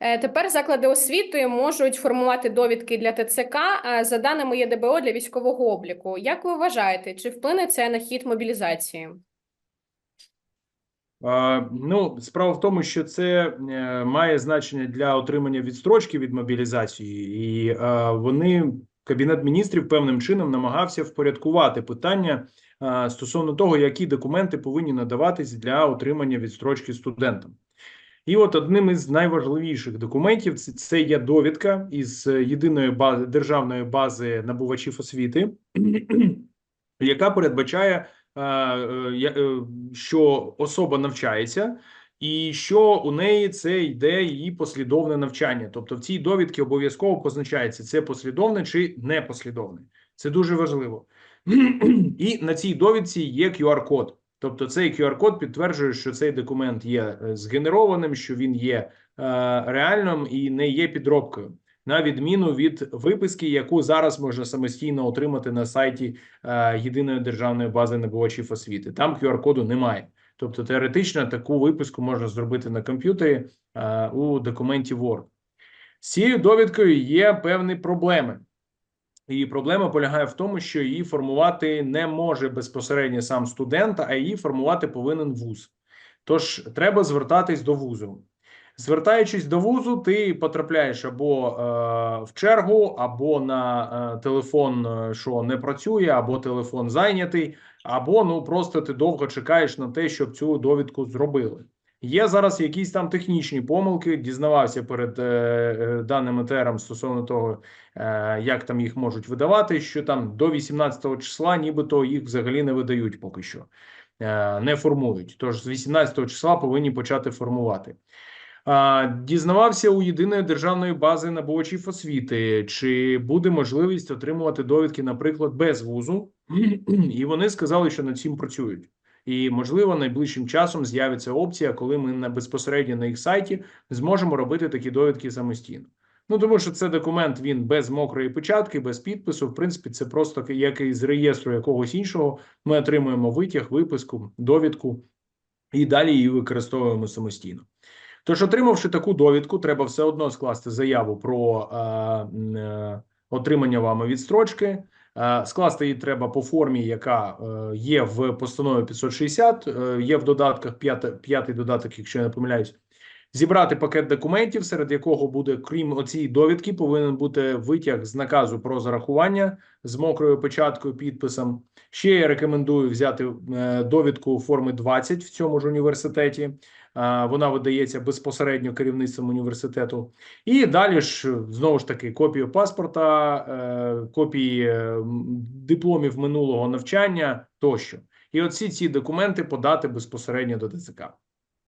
Е, Тепер заклади освіти можуть формувати довідки для ТЦК е, за даними ЄДБО для військового обліку. Як ви вважаєте, чи вплине це на хід мобілізації? Ну, справа в тому, що це е, має значення для отримання відстрочки від мобілізації, і вони кабінет міністрів певним чином намагався впорядкувати питання стосовно того, які документи повинні надаватись для отримання відстрочки студентам. І от одним із найважливіших документів це, це є довідка із єдиної бази державної бази набувачів освіти, яка передбачає е, е, е, що особа навчається, і що у неї це йде її послідовне навчання. Тобто в цій довідці обов'язково позначається це послідовне чи непослідовне. Це дуже важливо. І на цій довідці є QR-код. Тобто цей QR-код підтверджує, що цей документ є е, згенерованим, що він є е, реальним і не є підробкою, на відміну від виписки, яку зараз можна самостійно отримати на сайті е, єдиної державної бази набувачів освіти. Там QR-коду немає. Тобто теоретично таку виписку можна зробити на комп'ютері у документі Word. З цією довідкою є певні проблеми. І проблема полягає в тому, що її формувати не може безпосередньо сам студент, а її формувати повинен вуз. Тож треба звертатись до вузу. Звертаючись до вузу, ти потрапляєш або е, в чергу, або на е, телефон, е, що не працює, або телефон зайнятий, або ну просто ти довго чекаєш на те, щоб цю довідку зробили. Є зараз якісь там технічні помилки. Дізнавався перед е, е, даним етером стосовно того, е, як там їх можуть видавати. Що там до 18 числа, нібито їх взагалі не видають поки що, е, не формують. Тож з 18 числа повинні почати формувати. А, Дізнавався у єдиної державної бази набувачів освіти, чи буде можливість отримувати довідки, наприклад, без вузу, і вони сказали, що над цим працюють. І можливо, найближчим часом з'явиться опція, коли ми на безпосередньо на їх сайті зможемо робити такі довідки самостійно. Ну тому що це документ він без мокрої печатки, без підпису. В принципі, це просто як і з реєстру якогось іншого. Ми отримуємо витяг, виписку, довідку і далі її використовуємо самостійно. Тож, отримавши таку довідку, треба все одно скласти заяву про е, е, отримання вами відстрочки. Е, Скласти її треба по формі, яка е, є в постанові 560, е, є в додатках п'ятий, п'ятий додаток, якщо я не помиляюсь. Зібрати пакет документів, серед якого буде, крім оцієї довідки, повинен бути витяг з наказу про зарахування з мокрою печаткою, підписом. Ще я рекомендую взяти е, довідку форми 20 в цьому ж університеті. Е, Вона видається безпосередньо керівництвом університету. І далі ж знову ж таки копію паспорта, е, копії дипломів минулого навчання тощо. І оці ці документи подати безпосередньо до ДЦК.